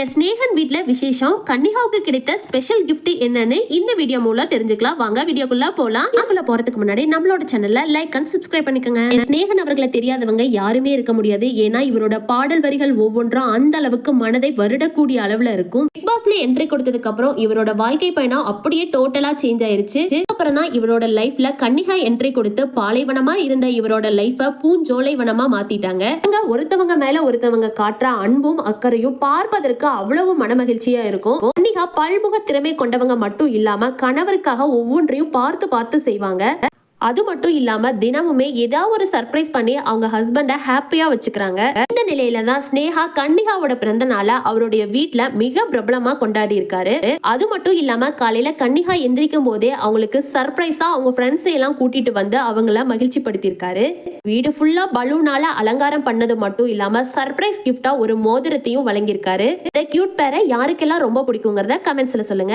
என் ஸ்னேகன் வீட்டில் விசேஷம். கன்னிகாவுக்கு கிடைத்த ஸ்பெஷல் கிஃப்ட் என்னன்னு இந்த வீடியோ மூலம் தெரிஞ்சுக்கலாம். வாங்க வீடியோக்குள்ள போகலாம் அதுக்குள்ள போறதுக்கு முன்னாடி நம்மளோட சேனல்ல லைக் அண்ட் சப்ஸ்கிரைப் பண்ணிக்கோங்க. ஸ்னேகன் அவர்களை தெரியாதவங்க யாருமே இருக்க முடியாது. ஏன்னா இவரோட பாடல் வரிகள் ஒவ்வொன்றும் அந்த அளவுக்கு மனதை வருடக்கூடிய அளவுல இருக்கும். பிக் பாஸ்ல என்ட்ரி கொடுத்ததுக்கு அப்புறம் இவரோட வாழ்க்கை பயணம் அப்படியே டோட்டலா சேஞ்ச் ஆயிருச்சு. அப்புறம் தான் இவரோட லைஃப்ல கன்னிகா என்ட்ரி கொடுத்து பாலைவனமா இருந்த இவரோட லைஃப பூஞ்சோலைவனமா மாத்திட்டாங்க. அங்க ஒருத்தவங்க மேல ஒருத்தவங்க காட்டுற அன்பும் அக்கறையும் பார்ப்பதற்கு அவ்வளவு மனமகிழ்ச்சியா இருக்கும். கன்னிகா பல்முக திறமை கொண்டவங்க மட்டும் இல்லாம கணவருக்காக ஒவ்வொன்றையும் பார்த்து பார்த்து செய்வாங்க. அது மட்டும் இல்லாம தினமுமே ஏதாவது ஒரு சர்ப்ரைஸ் பண்ணி அவங்க ஹஸ்பண்டை ஹாப்பியா வச்சுக்கிறாங்க. இந்த நிலையில தான் ஸ்னேகா கன்னிகாவோட பிறந்த நாளை அவருடைய வீட்ல மிக பிரபலமா கொண்டாடி இருக்காரு. அது மட்டும் இல்லாம காலையில கன்னிகா எந்திரிக்கும் போதே அவங்களுக்கு சர்ப்ரைஸா அவங்க ஃப்ரெண்ட்ஸ் எல்லாம் கூட்டிட்டு வந்து அவங்கள மகிழ்ச்சி படுத்தியிருக்காரு வீடு ஃபுல்லா பலூனால அலங்காரம் பண்ணது மட்டும் இல்லாம சர்ப்ரைஸ் கிஃப்டா ஒரு மோதிரத்தையும் வழங்கியிருக்காரு. இந்த கியூட் பேரை யாருக்கெல்லாம் ரொம்ப பிடிக்குங்கிறத கமெண்ட்ஸ்ல சொல்லுங்க.